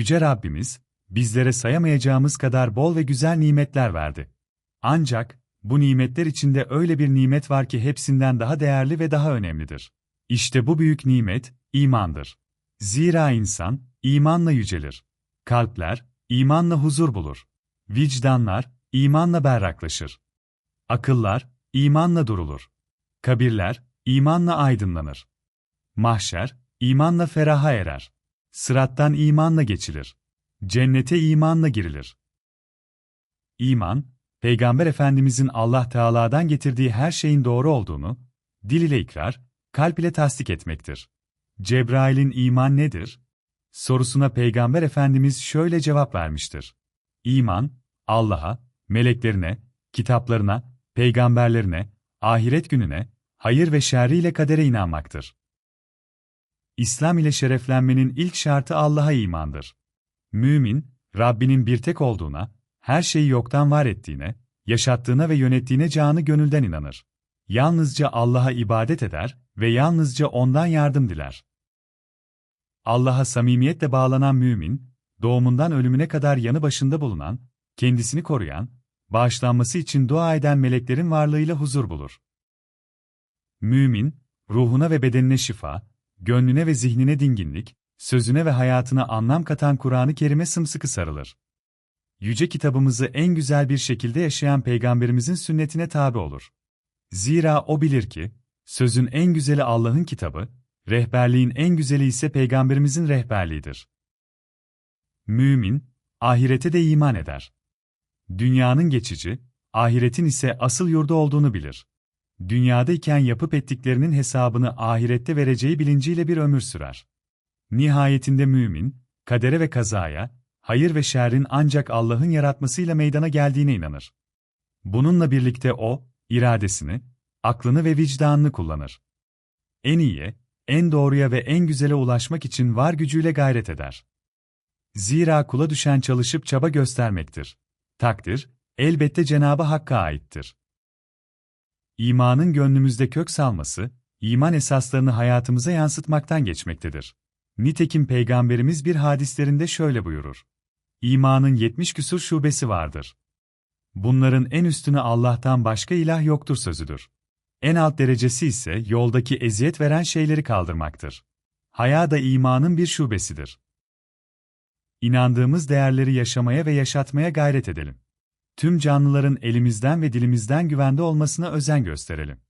Yüce Rabbimiz, bizlere sayamayacağımız kadar bol ve güzel nimetler verdi. Ancak, bu nimetler içinde öyle bir nimet var ki hepsinden daha değerli ve daha önemlidir. İşte bu büyük nimet, imandır. Zira insan, imanla yücelir. Kalpler, imanla huzur bulur. Vicdanlar, imanla berraklaşır. Akıllar, imanla durulur. Kabirler, imanla aydınlanır. Mahşer, imanla feraha erer. Sırattan imanla geçilir. Cennete imanla girilir. İman, Peygamber Efendimizin Allah Teala'dan getirdiği her şeyin doğru olduğunu, dil ile ikrar, kalp ile tasdik etmektir. Cebrail'in iman nedir? Sorusuna Peygamber Efendimiz şöyle cevap vermiştir. İman, Allah'a, meleklerine, kitaplarına, peygamberlerine, ahiret gününe, hayır ve şerri ile kadere inanmaktır. İslam ile şereflenmenin ilk şartı Allah'a imandır. Mümin, Rabbinin bir tek olduğuna, her şeyi yoktan var ettiğine, yaşattığına ve yönettiğine canı gönülden inanır. Yalnızca Allah'a ibadet eder ve yalnızca O'ndan yardım diler. Allah'a samimiyetle bağlanan mümin, doğumundan ölümüne kadar yanı başında bulunan, kendisini koruyan, bağışlanması için dua eden meleklerin varlığıyla huzur bulur. Mümin, ruhuna ve bedenine şifa, gönlüne ve zihnine dinginlik, sözüne ve hayatına anlam katan Kur'an-ı Kerim'e sımsıkı sarılır. Yüce kitabımızı en güzel bir şekilde yaşayan Peygamberimizin sünnetine tabi olur. Zira o bilir ki, sözün en güzeli Allah'ın kitabı, rehberliğin en güzeli ise Peygamberimizin rehberliğidir. Mümin, ahirete de iman eder. Dünyanın geçici, ahiretin ise asıl yurdu olduğunu bilir. Dünyadayken yapıp ettiklerinin hesabını ahirette vereceği bilinciyle bir ömür sürer. Nihayetinde mümin, kadere ve kazaya, hayır ve şerrin ancak Allah'ın yaratmasıyla meydana geldiğine inanır. Bununla birlikte o, iradesini, aklını ve vicdanını kullanır. En iyiye, en doğruya ve en güzele ulaşmak için var gücüyle gayret eder. Zira kula düşen çalışıp çaba göstermektir. Takdir, elbette Cenabı Hakk'a aittir. İmanın gönlümüzde kök salması, iman esaslarını hayatımıza yansıtmaktan geçmektedir. Nitekim Peygamberimiz bir hadislerinde şöyle buyurur. İmanın yetmiş küsur şubesi vardır. Bunların en üstüne Allah'tan başka ilah yoktur sözüdür. En alt derecesi ise yoldaki eziyet veren şeyleri kaldırmaktır. Haya da imanın bir şubesidir. İnandığımız değerleri yaşamaya ve yaşatmaya gayret edelim. Tüm canlıların elimizden ve dilimizden güvende olmasına özen gösterelim.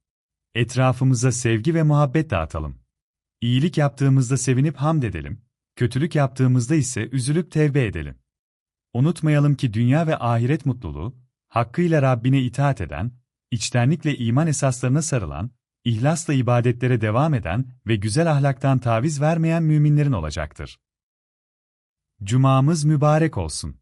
Etrafımıza sevgi ve muhabbet dağıtalım. İyilik yaptığımızda sevinip hamd edelim, kötülük yaptığımızda ise üzülüp tevbe edelim. Unutmayalım ki dünya ve ahiret mutluluğu, hakkıyla Rabbine itaat eden, içtenlikle iman esaslarına sarılan, ihlasla ibadetlere devam eden ve güzel ahlaktan taviz vermeyen müminlerin olacaktır. Cumamız mübarek olsun.